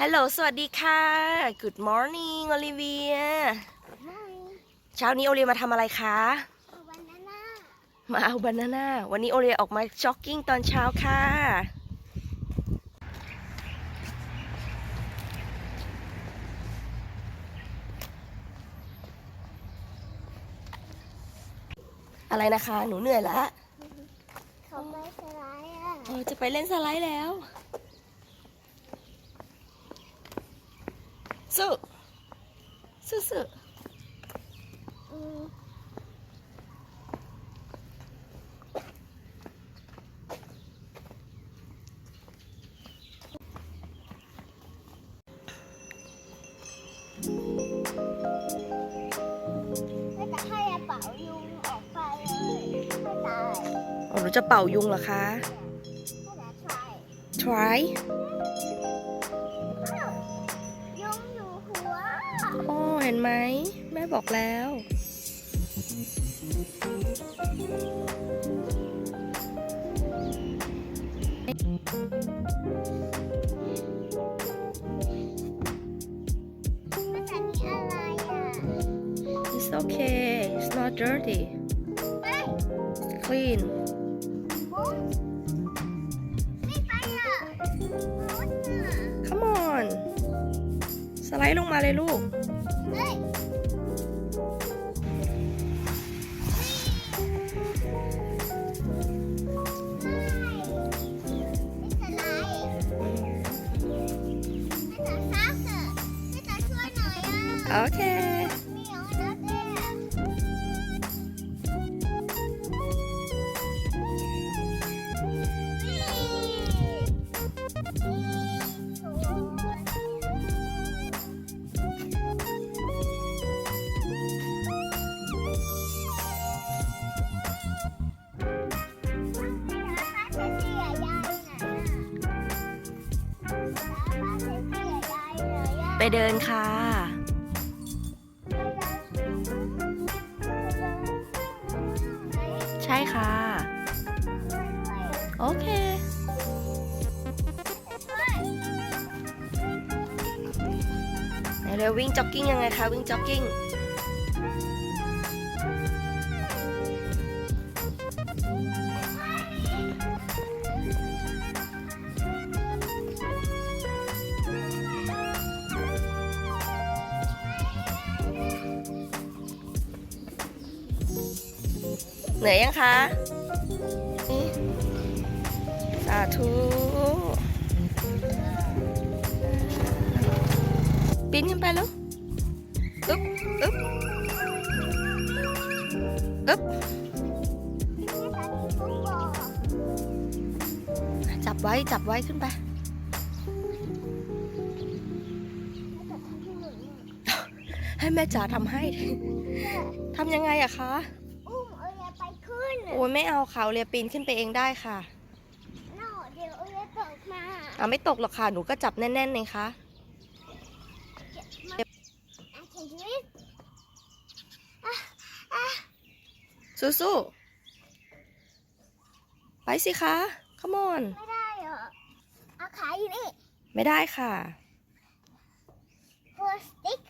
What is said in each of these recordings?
ฮัลโหล สวัสดีค่ะ Good morning โอลิเวียไม่เช้านี้โอเลียมาทำอะไรคะเอาวันนั้นน่ะมาเอาบานาน่า วันนี้โอเลียออกมาจ็อกกิ้งตอนเช้าค่ะ อะไรนะคะ หนูเหนื่อยละเขาไม่สไลด์อะเออจะไปเล่นสไลด์แล้ว สู้สู้สู้อืมก็จะให้กระเป๋ายุงออกไปเลยไม่ตายอ๋อหนูจะเป่ายุงเหรอคะก็จะใช่ try โอ้เห็นไหมแม่บอกแล้วมันจะมีอะไรอะ It's okay It's not dirty เฮ้ย It's clean มุ้ง สไลด์ลงมาเลยลูก โอเค ไปเดินค่ะ ใช่ค่ะ โอเคไหนเร็ววิ่งจ็อกกิ้งยังไงคะวิ่งจ็อกกิ้ง เหนื่อยยังคะนี่สาธุปีนขึ้นไปแล้วอึ๊บอึ๊บอึ๊บจับไว้ จับไว้ขึ้นไปให้แม่จ๋าทำให้ ทำยังไงอะคะ ยไม่เอาค่ะเรียปีนขึ้นไปเองได้ค่ะนอเดี๋ยวเอยตกมาอ่าไม่ตกหรอกค่ะหนูก็จับแน่นๆเลยค่ะ I can do it สู้ๆไปสิคะ come on ไม่ได้เหรอเอาขาอยู่นี่ไม่ได้ค่ะ four stick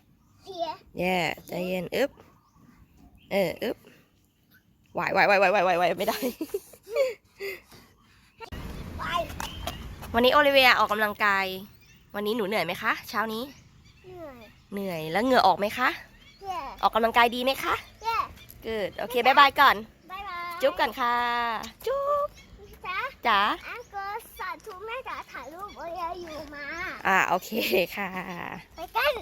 here แย่ใจเย็นอึ๊บเอออึ๊บ ไหวไหวไหวไหวไหวไหวไหวไม่ได้ไปวันนี้โอลิเวียออกกำลังกาย วันนี้หนูเหนื่อยไหมคะ เช้านี้ เหนื่อย เหนื่อยแล้วเหงื่อออกไหมคะเย่ออกกำลังกายดีไหมคะเย่เกิดโอเคบายบายก่อนบายบายจุ๊บกันค่ะ จุ๊บจ้าจ๋าอังก็สาธุแม่จ๋าถ่ายรูปเอยอยู่มา อ่าโอเคค่ะ ไปกัน